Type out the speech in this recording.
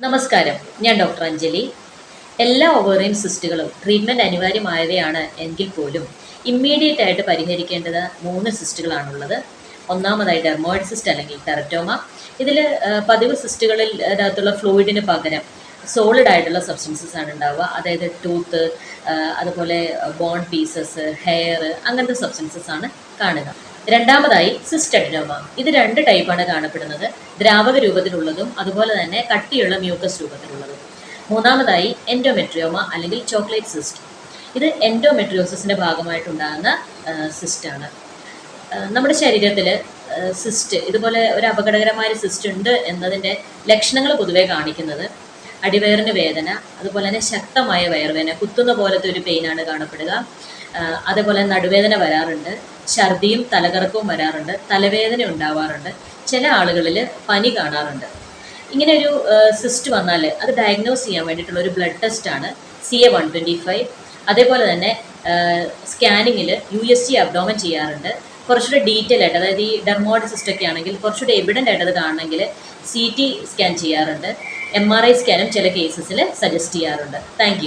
നമസ്കാരം. ഞാൻ ഡോക്ടർ അഞ്ജലി. എല്ലാ ഓവറിയൻ സിസ്റ്റുകളും ട്രീറ്റ്മെന്റ് അനിവാര്യമായവയാണ് എങ്കിൽ പോലും ഇമ്മീഡിയറ്റ് ആയിട്ട് പരിഹരിക്കേണ്ടത് മൂന്ന് സിസ്റ്റുകളാണുള്ളത് ഒന്നാമതായി ഡെർമോയിഡ് സിസ്റ്റ് അല്ലെങ്കിൽ ടെററ്റോമ ഇതിൽ പതിവ് സിസ്റ്റുകളിൽ അതിനകത്തുള്ള ഫ്ലൂയിഡിന് പകരം സോളിഡ് ആയിട്ടുള്ള സബ്സ്റ്റൻസസ് ആണ് ഉണ്ടാവുക. അതായത് ടൂത്ത് അതുപോലെ ബോൺ പീസസ് ഹെയർ അങ്ങനത്തെ സബ്സ്റ്റൻസസ് ആണ് കാണുക. രണ്ടാമതായി സിസ്റ്റഡിനോമ. ഇത് രണ്ട് ടൈപ്പാണ് കാണപ്പെടുന്നത്. ദ്രാവക രൂപത്തിലുള്ളതും അതുപോലെ തന്നെ കട്ടിയുള്ള മ്യൂക്കസ് രൂപത്തിലുള്ളതും. മൂന്നാമതായി എൻഡോമെട്രിയോമ അല്ലെങ്കിൽ ചോക്ലേറ്റ് സിസ്റ്റ് ഇത് എൻഡോമെട്രിയോസിന്റെ ഭാഗമായിട്ടുണ്ടാകുന്ന സിസ്റ്റാണ് നമ്മുടെ ശരീരത്തിൽ സിസ്റ്റ് ഇതുപോലെ ഒരു അപകടകരമായ സിസ്റ്റ് ഉണ്ട് എന്നതിന്റെ ലക്ഷണങ്ങൾ പൊതുവെ കാണിക്കുന്നത് അടിവയറിന് വേദന അതുപോലെ തന്നെ ശക്തമായ വയറുവേദന കുത്തുന്ന പോലത്തെ ഒരു പെയിനാണ് കാണപ്പെടുക. അതേപോലെ നടുവേദന വരാറുണ്ട്. ഛർദിയും തലകറക്കവും വരാറുണ്ട് തലവേദന ഉണ്ടാവാറുണ്ട് ചില ആളുകളിൽ പനി കാണാറുണ്ട്. ഇങ്ങനെ ഒരു സിസ്റ്റ് വന്നാൽ അത് ഡയഗ്നോസ് ചെയ്യാൻ വേണ്ടിയിട്ടുള്ള ഒരു ബ്ലഡ് ടെസ്റ്റാണ് C A one twenty five അതേപോലെ തന്നെ സ്കാനിങ്ങിൽ യു എസ് ജി അബ്ഡോമൻ ചെയ്യാറുണ്ട്. കുറച്ചുകൂടെ ഡീറ്റെയിൽ ആയിട്ട് അതായത് ഈ ഡെർമോഡ് സിസ്റ്റ് ഒക്കെ ആണെങ്കിൽ കുറച്ചുകൂടെ എവിഡന്റ് ആയിട്ടത് കാണണമെങ്കിൽ സി ടി സ്കാൻ ചെയ്യാറുണ്ട്. എം ആർ ഐ സ്കാനും ചില കേസസിൽ സജസ്റ്റ് ചെയ്യാറുണ്ട്. താങ്ക്